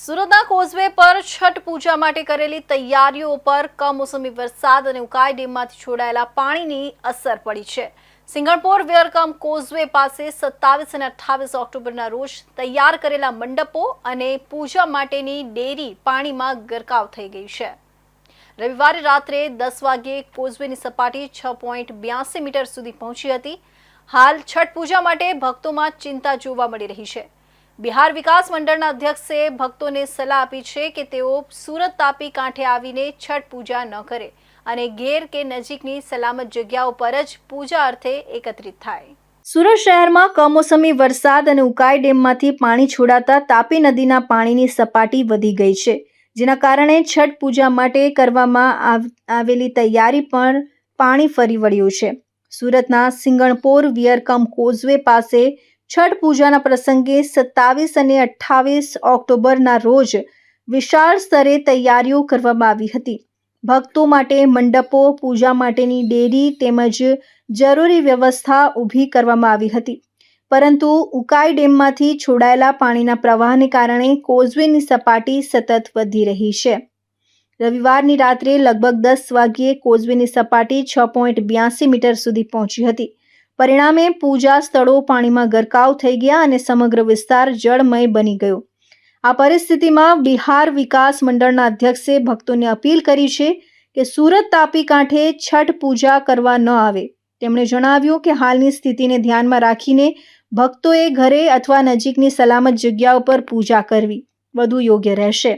સુરતના કોઝવે પર છઠ પૂજા માટે કરેલી તૈયારીઓ પર કમોસમી વરસાદ અને ઉકાઈ ડેમમાંથી છોડાયેલા પાણીની અસર પડી છે. સિંગણપોર વેરકમ કોઝવે પાસે સત્તાવીસ અને અઠ્ઠાવીસ ઓક્ટોબરના રોજ તૈયાર કરેલા મંડપો અને પૂજા માટેની ડેરી પાણીમાં ગરકાવ થઈ ગઈ છે. રવિવારે રાત્રે દસ વાગ્યે કોઝવેની સપાટી છ પોઈન્ટ બ્યાસી મીટર સુધી પહોંચી હતી. હાલ છઠ પૂજા માટે ભક્તોમાં ચિંતા જોવા મળી રહી છે. બિહાર વિકાસ મંડળના અધ્યક્ષે ભક્તોને સલાહ આપી છે કે તેઓ સુરત તાપી કાંઠે આવીને છઠ પૂજા ન કરે અને ઘેર કે નજીકની સલામત જગ્યાઓ પર જ પૂજા અર્થે એકત્રિત થાય. સુરત શહેરમાં કમોસમી વરસાદ અને ઉકાઈ ડેમમાંથી પાણી છોડાતા તાપી નદીના પાણીની સપાટી વધી ગઈ છે, જેના કારણે છઠ પૂજા માટે કરવામાં આવ- આવેલી તૈયારી પણ પાણી ફરી વળ્યું છે. સુરતના સિંગણપોર વિયરકમ કોઝવે પાસે છઠ પૂજાના પ્રસંગે સત્તાવીસ અને અઠ્ઠાવીસ ઓક્ટોબરના રોજ વિશાળ સ્તરે તૈયારીઓ કરવામાં આવી હતી. ભક્તો માટે મંડપો, પૂજા માટેની ડેરી તેમજ જરૂરી વ્યવસ્થા ઊભી કરવામાં આવી હતી. પરંતુ ઉકાઈ ડેમમાંથી છોડાયેલા પાણીના પ્રવાહને કારણે કોઝવેની સપાટી સતત વધી રહી છે. રવિવારની રાત્રે લગભગ દસ વાગ્યે કોઝવેની સપાટી છ પોઈન્ટ બ્યાસી મીટર સુધી પહોંચી હતી. પરિણામે પૂજા સ્થળો પાણીમાં ગરકાવ થઈ ગયા અને સમગ્ર વિસ્તાર જળમય બની ગયો. આ પરિસ્થિતિમાં બિહાર વિકાસ મંડળના અધ્યક્ષે ભક્તોને અપીલ કરી છે કે સુરત તાપી કાંઠે છઠ પૂજા કરવા ન આવે. તેમણે જણાવ્યું કે હાલની સ્થિતિને ધ્યાનમાં રાખીને ભક્તોએ ઘરે અથવા નજીકની સલામત જગ્યાઓ પર પૂજા કરવી વધુ યોગ્ય રહેશે.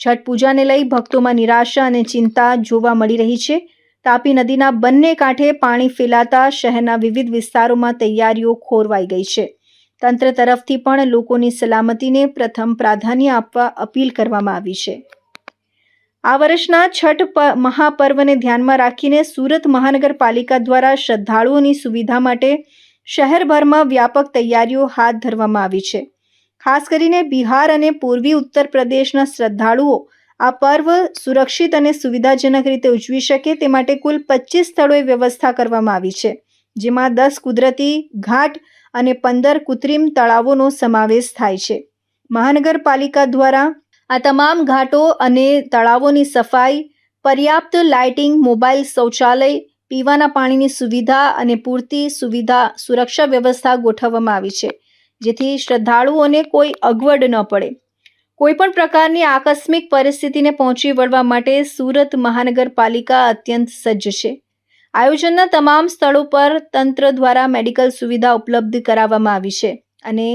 છઠ પૂજાને લઈ ભક્તોમાં નિરાશા અને ચિંતા જોવા મળી રહી છે. તાપી નદીના બંને કાંઠે પાણી ફેલાતા શહેરના વિવિધ વિસ્તારોમાં તૈયારીઓ ખોરવાઈ ગઈ છે. તંત્ર તરફથી પણ લોકોની સલામતીને પ્રથમ પ્રાધાન્ય આપવા અપીલ કરવામાં આવી છે. આ વર્ષના છઠ મહાપર્વને ધ્યાનમાં રાખીને સુરત મહાનગરપાલિકા દ્વારા શ્રદ્ધાળુઓની સુવિધા માટે શહેરભરમાં વ્યાપક તૈયારીઓ હાથ ધરવામાં આવી છે. ખાસ કરીને બિહાર અને પૂર્વી ઉત્તર પ્રદેશના શ્રદ્ધાળુઓ આ પર્વ સુરક્ષિત અને સુવિધાજનક રીતે ઉજવી શકે તે માટે કુલ પચીસ સ્થળોએ વ્યવસ્થા કરવામાં આવી છે, જેમાં દસ કુદરતી ઘાટ અને પંદર કૃત્રિમ તળાવોનો સમાવેશ થાય છે. મહાનગરપાલિકા દ્વારા આ તમામ ઘાટો અને તળાવોની સફાઈ, પર્યાપ્ત લાઇટિંગ મોબાઈલ શૌચાલય, પીવાના પાણીની સુવિધા અને પૂરતી સુવિધા સુરક્ષા વ્યવસ્થા ગોઠવવામાં આવી છે, જેથી શ્રદ્ધાળુઓને કોઈ અગવડ ન પડે. કોઈપણ પ્રકારની આકસ્મિક પરિસ્થિતિને પહોંચી વળવા માટે સુરત મહાનગરપાલિકા અત્યંત સજ્જ છે. આયોજનના તમામ સ્થળો પર તંત્ર દ્વારા મેડિકલ સુવિધા ઉપલબ્ધ કરાવવામાં આવી છે અને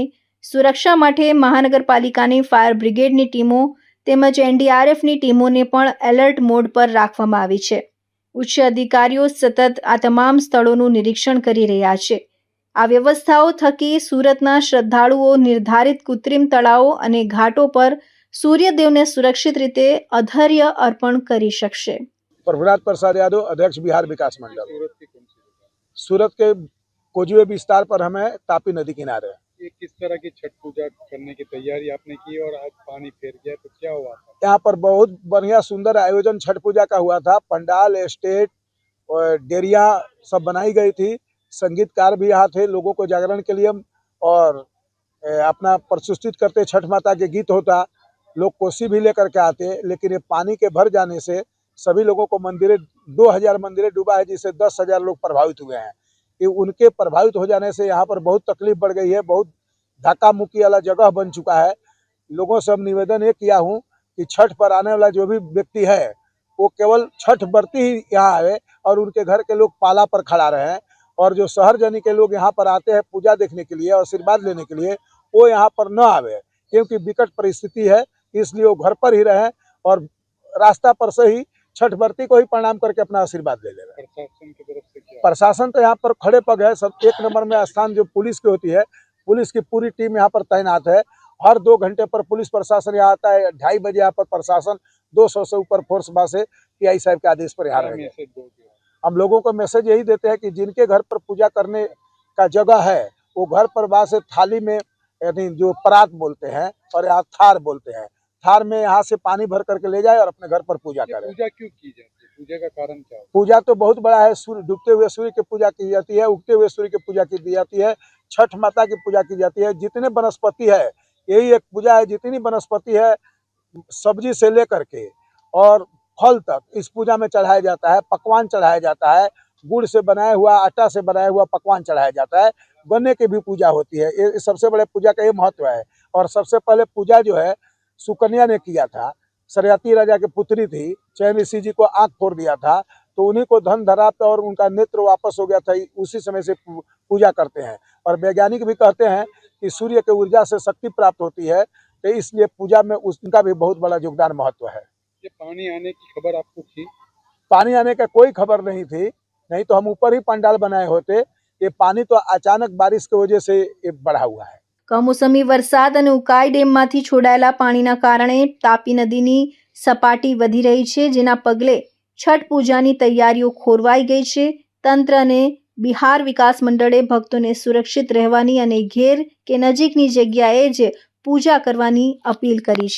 સુરક્ષા માટે મહાનગરપાલિકાની ફાયર બ્રિગેડની ટીમો તેમજ એનડીઆરએફની ટીમોને પણ એલર્ટ મોડ પર રાખવામાં આવી છે. ઉચ્ચ અધિકારીઓ સતત આ તમામ સ્થળોનું નિરીક્ષણ કરી રહ્યા છે. આ વ્યવસ્થાઓ થકી સુરતના શ્રદ્ધાળુઓ નિર્ધારિત કૃત્રિમ તળાવો અને ઘાટો પર સૂર્યદેવને સુરક્ષિત રીતે અધર્ય અર્પણ કરી શકશે प्रभुनाथ प्रसाद यादव अध्यक्ष बिहार विकास मंडल सूरत की कौन सी जगह सूरत के कोजवे विस्तार पर हमें तापी नदी किनारे ये किस तरह की छठ पूजा करने की तैयारी आपने की और आज पानी फेर गया तो क्या हुआ था यहाँ पर बहुत बढ़िया सुंदर आयोजन छठ पूजा का हुआ था पंडाल स्टेज और डेरिया सब बनाई गई थी संगीतकार भी यहाँ थे, लोगों को जागरण के लिए और अपना प्रस्तुत करते, छठ माता के गीत होता, लोग कोसी भी लेकर के आते, लेकिन ये पानी के भर जाने से सभी लोगों को मंदिरें, दो हज़ार मंदिरें डूबा है जिससे दस हज़ार लोग प्रभावित हुए हैं। ये उनके प्रभावित हो जाने से यहाँ पर बहुत तकलीफ़ बढ़ गई है, बहुत धक्का मुक्की वाला जगह बन चुका है। लोगों से हम निवेदन ये किया हूँ कि छठ पर आने वाला जो भी व्यक्ति है, वो केवल छठ बरती ही यहाँ आए और उनके घर के लोग पाला पर खड़ा रहे। और जो शहर जाने के लोग यहाँ पर आते हैं पूजा देखने के लिए और आशीर्वाद लेने के लिए वो यहाँ पर न आवे क्योंकि विकट परिस्थिति है इसलिए वो घर पर ही रहें और रास्ता पर से ही छठ बरती को ही प्रणाम करके अपना आशीर्वाद ले ले रहे हैं। प्रशासन तो यहाँ पर खड़े पग है सब एक नंबर में स्थान जो पुलिस की होती है पुलिस की पूरी टीम यहाँ पर तैनात है। हर दो घंटे पर पुलिस प्रशासन यहाँ आता है ढाई बजे यहाँ पर प्रशासन 200 से ऊपर फोर्स बस है पीआई साहब के आदेश पर यहाँ रहेंगे मैसेज दोगे हम लोगों को मैसेज यही देते हैं कि जिनके घर पर पूजा करने का जगह है वो घर पर वहाँ से थाली में यानी जो परात बोलते हैं और यहाँ थार बोलते हैं थार में यहाँ से पानी भर करके ले जाए और अपने घर पर पूजा करें। पूजा क्यों की जाती है? पूजा का कारण क्या पूजा तो बहुत बड़ा है सूर्य डूबते हुए सूर्य की पूजा की जाती है उगते हुए सूर्य की पूजा की जाती है छठ माता की पूजा की जाती है जितने वनस्पति है यही एक पूजा है जितनी वनस्पति है सब्ज़ी से लेकर के और फल तक। इस पूजा में चढ़ाया जाता है, पकवान चढ़ाया जाता है, गुड़ से बनाया हुआ, आटा से बनाया हुआ पकवान चढ़ाया जाता है। गन्ने की भी पूजा होती है। ये सबसे बड़े पूजा का ये महत्व है। और सबसे पहले पूजा जो है, सुकन्या ने किया था। सरयती राजा की पुत्री थी, चैन ऋषि जी को आँख फोड़ दिया था तो उन्हीं को धन धरा और उनका नेत्र वापस हो गया था। उसी समय से पूजा करते हैं। और वैज्ञानिक भी कहते हैं कि सूर्य के ऊर्जा से शक्ति प्राप्त होती है तो इसलिए पूजा में उनका भी बहुत बड़ा योगदान महत्व है। ये पानी आने की खबर आपको थी पानी आने का कोई खबर नहीं थी नहीं तो हम ऊपर ही पंडाल बनाए होते ये पानी तो अचानक बारिश की वजह से ये बढ़ा हुआ है કમોસમી વરસાદ અને ઉકાઈ ડેમમાંથી છોડાયેલા પાણીના કારણે તાપી નદીની સપાટી વધી રહી છે જેના પગલે છઠ પૂજાની તૈયારીઓ ખોરવાઈ ગઈ છે તંત્ર અને બિહાર વિકાસ મંડળે ભક્તોને સુરક્ષિત રહેવાની અને ઘેર કે નજીકની જગ્યાએ જ પૂજા કરવાની અપીલ કરી છે